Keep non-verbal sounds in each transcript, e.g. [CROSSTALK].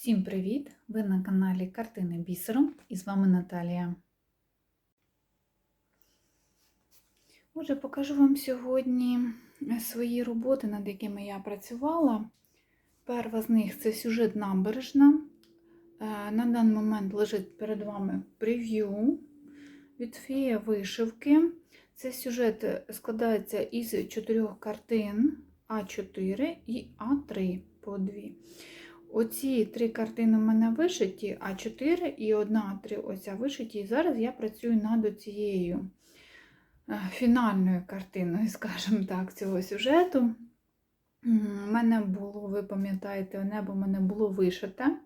Всім привіт! Ви на каналі Картини бісером і з вами Наталія. Отже, покажу вам сьогодні свої роботи, над якими я працювала. Перша з них це сюжет набережна. Е, На даний момент лежить перед вами прев'ю від фея вишивки. Цей сюжет складається із чотирьох картин А4 і А3 по дві. Оці три картини в мене вишиті, а 4 і одна А3 оця вишиті. І зараз я працюю над цією фінальною картиною, [LAUGHS] скажімо так, цього сюжету. У мене було, ви пам'ятаєте, небо в мене було вишите.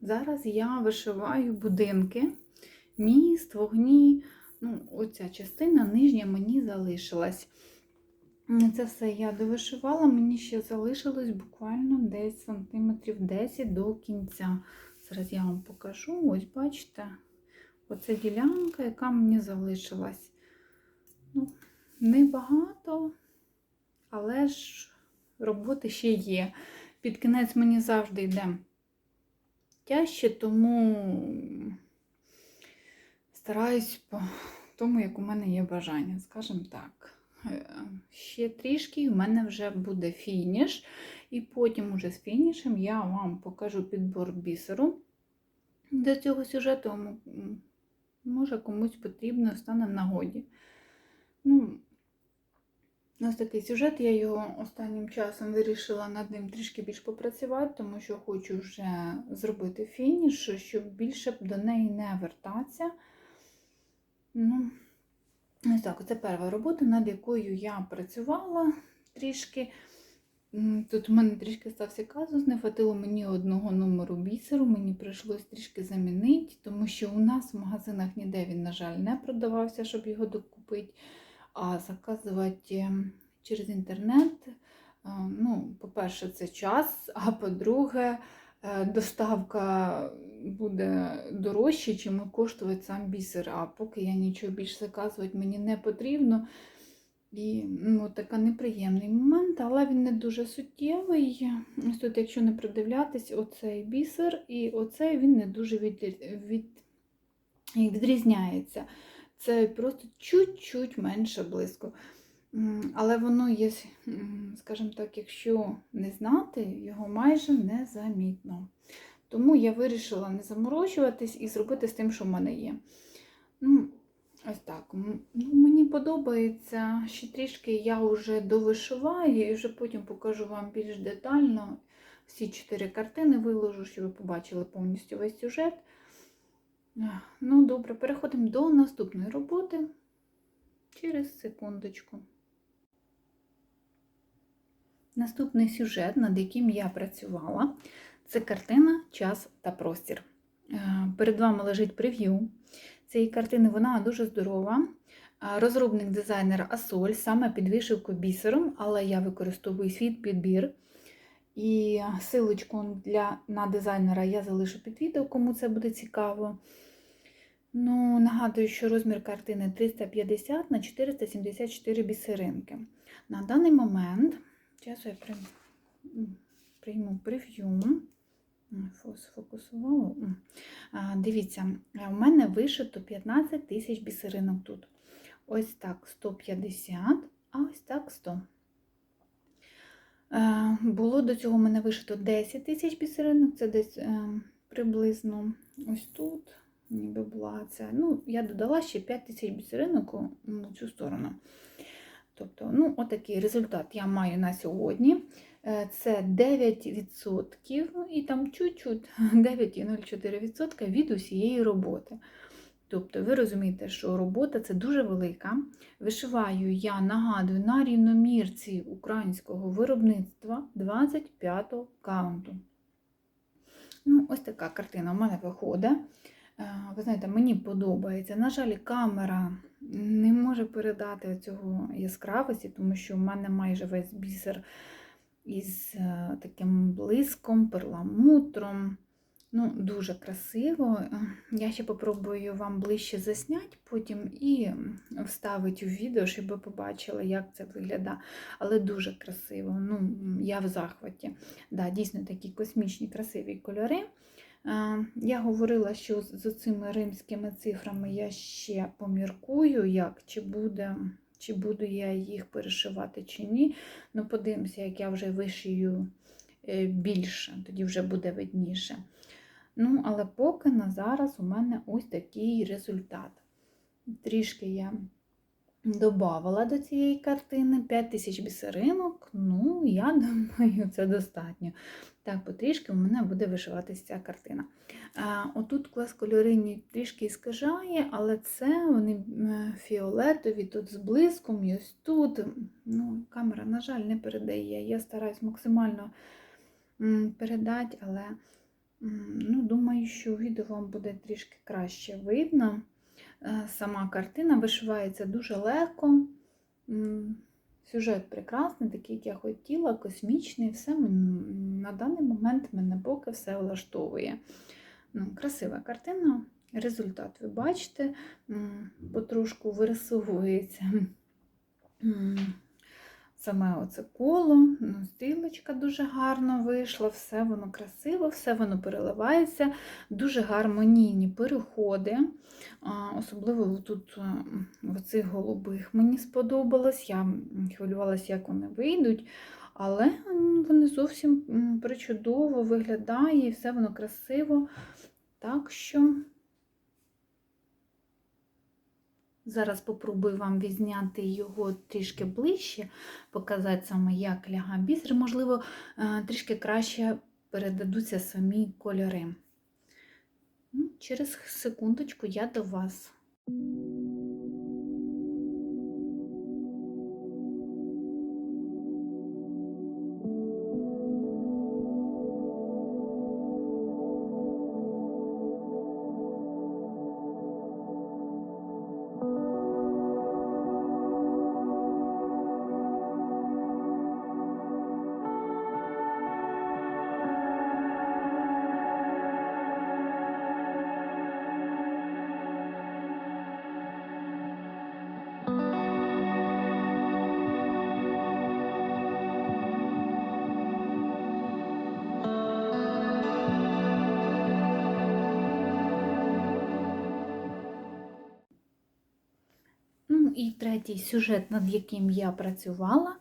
Зараз я вишиваю будинки, міст, вогні. Ну, Оця частина нижня мені залишилась. Це все я довишивала, мені ще залишилось буквально десь сантиметрів 10 до кінця. Зараз я вам покажу. Ось бачите, оце ділянка, яка мені залишилась. Ну, Небагато, але ж роботи ще є. Під кінець мені завжди йде тяжче, тому стараюсь по тому, як у мене є бажання, скажімо так. Ще трішки і в мене вже буде фініш, і потім уже з фінішем я вам покажу підбор бісеру до цього сюжету. Може комусь потрібно стане в нагоді. Ну, Ось такий сюжет, я його останнім часом вирішила над ним трішки більш попрацювати, тому що хочу вже зробити фініш, щоб більше до неї не вертатися. Ну, Ось так, це перша робота, над якою я працювала трішки. Тут у мене трішки стався казус, не хватило мені одного номеру бісеру, мені прийшлось трішки замінити, тому що у нас в магазинах ніде він, на жаль, не продавався, щоб його докупити. А заказувати через інтернет, ну, по-перше, це час, а по-друге, доставка буде дорожче, чим коштує сам бісер. А поки я нічого більше заказувати мені не потрібно. І ну, такий неприємний момент, але він не дуже суттєвий. Ось тут, якщо не придивлятись, оцей бісер і оцей він не дуже від, від, відрізняється. Це просто чуть-чуть менше близько. Але воно є, скажімо так, якщо не знати, його майже незамітно. Тому я вирішила не заморочуватись і зробити з тим, що в мене є. Ну, Ось так. Ну, Мені подобається, ще трішки я вже довишиваю і вже потім покажу вам більш детально. Всі чотири картини виложу, щоб ви побачили повністю весь сюжет. Ну, добре, переходимо до наступної роботи через секундочку. Наступний сюжет, над яким я працювала, це картина Час та простір. Перед вами лежить прев'ю цієї картини, вона дуже здорова. Розробник дизайнер Асоль, саме під вишивку бісером, але я використовую свій підбір. І силочку для, на дизайнера я залишу під відео, кому це буде цікаво. Ну, Нагадую, що розмір картини 350 на 474 бісеринки. На даний момент, зараз я прийму прев'ю, сфокусувала. Дивіться, у мене вишито 15 тисяч бісеринок тут. Ось так 150, а ось так 100. Було до цього у мене вишито 10 тисяч бісеринок, це десь приблизно ось тут ніби була ця. Ну, я додала ще 5 тисяч бісеринок у цю сторону. Тобто, ну, отакий результат я маю на сьогодні. Це 9% і там чуть-чуть [LAUGHS] 9,04% від усієї роботи. Тобто, ви розумієте, що робота це дуже велика. Вишиваю я нагадую на рівномірці українського виробництва 25 каунту. Ну, Ось така картина в мене виходить. Ви знаєте, мені подобається. На жаль, камера не може передати цього яскравості, тому що в мене майже весь бісер із таким блиском, перламутром. Ну, дуже красиво. Е, Я ще попробую вам ближче засняти потім і вставити у відео, щоб ви побачили, як це виглядає. Але дуже красиво. Ну, я в захваті. Да, дійсно такі космічні, красиві кольори. Я говорила, що з з цими римськими цифрами я ще поміркую, як, чи буде, чи буду я їх перешивати чи ні. Ну, подивимося, як я вже вишию е, більше, тоді вже буде видніше. Ну, але поки на зараз у мене ось такий результат. Трішки я додавала до цієї картини 5 тисяч бісеринок. Ну, я [LAUGHS] думаю, це достатньо. Так, потрішки у мене буде вишиватися ця картина. А, Отут клас кольорині трішки іскажає, але це вони фіолетові, тут з блиском, і ось тут. Ну, Камера, на жаль, не передає. Я стараюсь максимально передати, але ну, думаю, що відео вам буде трішки краще видно. Е, Сама картина вишивається дуже легко. Сюжет прекрасний, такий, як я хотіла, космічний, все на даний момент мене поки все влаштовує. Ну, красива картина. Результат ви бачите, потрошку вирисовується саме оце коло, ну, стрілочка дуже гарно вийшла, все воно красиво, все воно переливається, дуже гармонійні переходи. Особливо тут е, в цих голубих мені сподобалось. Я хвилювалася, як вони вийдуть. Але м, вони зовсім причудово виглядає і все воно красиво. Так що зараз попробую вам відзняти його трішки ближче, показати саме, як ляга бісер. Можливо, е, трішки краще передадуться самі кольори. Ну, Через секундочку я до вас. І третій сюжет, над яким я працювала,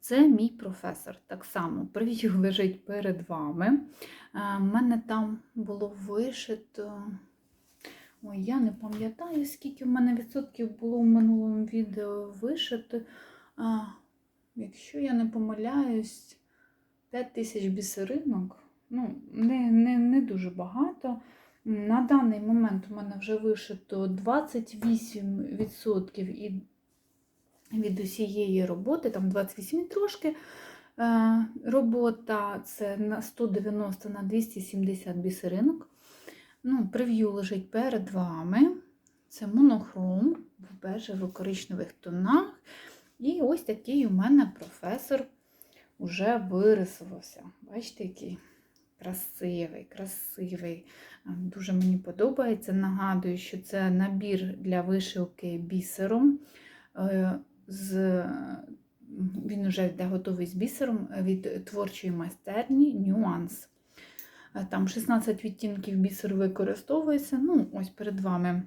це мій професор. Так само прев'ю [LAUGHS] лежить перед вами. У мене там було вишито. Ой, я не пам'ятаю, скільки в мене відсотків було в минулому відео вишито. А, якщо я не помиляюсь, 5 тисяч бісеринок. Ну, не, не, не дуже багато. На даний момент у мене вже вишито 28% і від усієї роботи, там 28 і трошки. Е, Робота це на 190 на 270 бісеринок. Ну, Прев'ю лежить перед вами. Це монохром в бежево-коричневих тонах. І ось такий у мене професор вже вирисувався. Бачите, який красивий, красивий. Дуже мені подобається. Нагадую, що це набір для вишивки бісером. Е, З... Він вже йде готовий з бісером від творчої майстерні нюанс. Е, Там 16 відтінків бісеру використовується. Ну, ось перед вами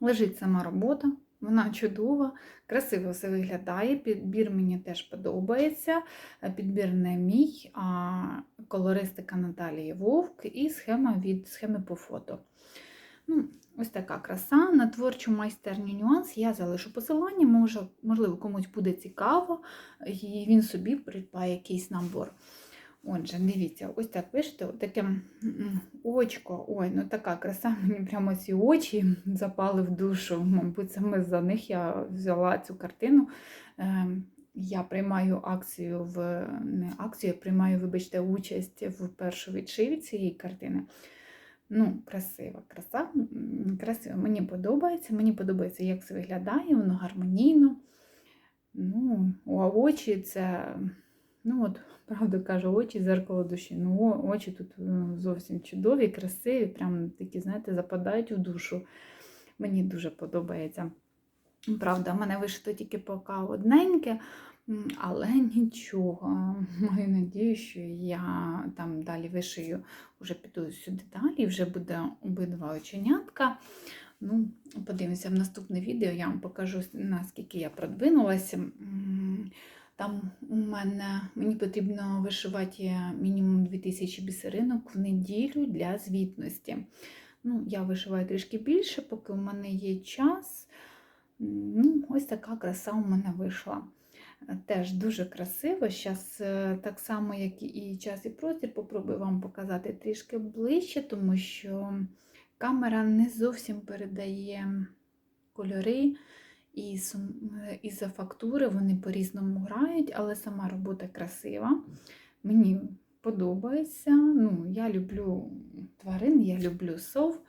лежить сама робота. Вона чудова, красиво все виглядає. Підбір мені теж подобається. Е, Підбір не мій, а колористика Наталії Вовк і схема від схеми по фото. Ну, Ось така краса. На творчу майстерню нюанс я залишу посилання, може, можливо, комусь буде цікаво, і він собі придбає якийсь набор. Отже, дивіться, ось так пишете, таке очко. Ой, ну така краса, [LAUGHS] мені прямо ці очі запали в душу. Мабуть, саме за них я взяла цю картину. Ем, Я приймаю акцію в не акцію, я приймаю, вибачте, участь в першу відшиві цієї картини. Ну, красива краса, м, красиво. Мені подобається. Мені подобається, як це виглядає, воно гармонійно. Ну, а очі це Ну от, [LAUGHS] правда кажу, очі зеркало душі. Ну, очі тут е, зовсім чудові, красиві, прям такі, знаєте, западають у душу. Мені дуже подобається. Правда, в мене вишито тільки поки одненьке, але нічого. [LAUGHS] Маю надію, що я там далі вишию, вже піду сюди далі, вже буде обидва оченятка. Ну, подивимося в наступне відео, я вам покажу, наскільки я продвинулася. Там у мене мені потрібно вишивати мінімум 2000 бісеринок в неділю для звітності. Ну, я вишиваю трішки більше, поки у мене є час. Ну, ось така краса у мене вийшла. Е, Теж дуже красиво. Зараз так само, як і час і простір, попробую вам показати трішки ближче, тому що камера не зовсім передає кольори і е, із-за фактури вони по-різному грають, але сама робота красива. Мені подобається. Ну, я люблю тварин, я люблю сов.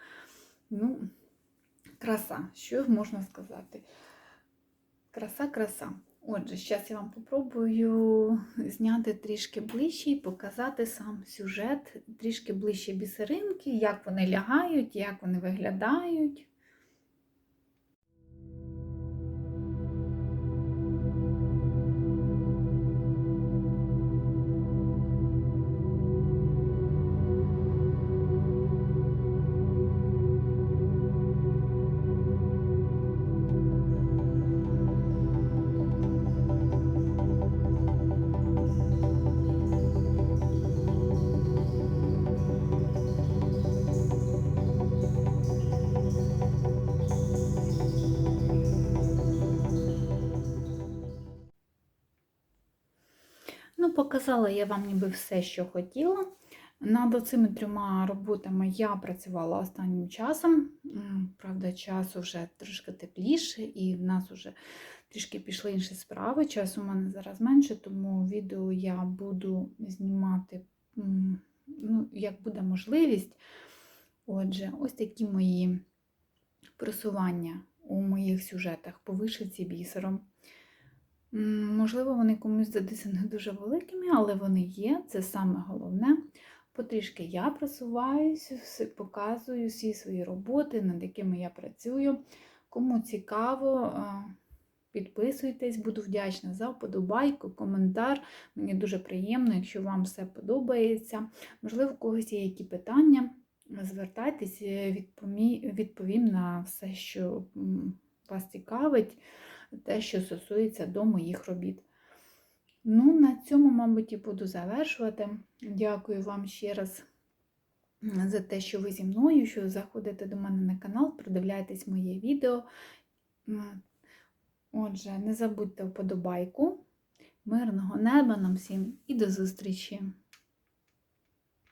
Ну, краса, що можна сказати? Краса, краса. Отже, зараз я вам попробую зняти трішки ближче і показати сам сюжет, трішки ближче бісеринки, як вони лягають, як вони виглядають. Показала я вам ніби все, що хотіла. Над цими трьома роботами я працювала останнім часом. Правда, час вже трошки тепліше, і в нас вже трішки пішли інші справи. Часу у мене зараз менше, тому відео я буду знімати, ну, як буде можливість. Отже, ось такі мої просування у моїх сюжетах по вишивці бісером. Можливо, вони комусь здадуться не дуже великими, але вони є, це саме головне. Потрішки я просуваюся, показую всі свої роботи, над якими я працюю. Кому цікаво, підписуйтесь, буду вдячна за вподобайку, коментар. Мені дуже приємно, якщо вам все подобається. Можливо, у когось є які питання, звертайтесь, е, відповім на все, що вас цікавить те, що стосується до моїх робіт. Ну, на цьому, мабуть, і буду завершувати. Дякую вам ще раз за те, що ви зі мною, що заходите до мене на канал, продивляєтесь моє відео. Отже, не забудьте вподобайку. Мирного неба нам всім і до зустрічі!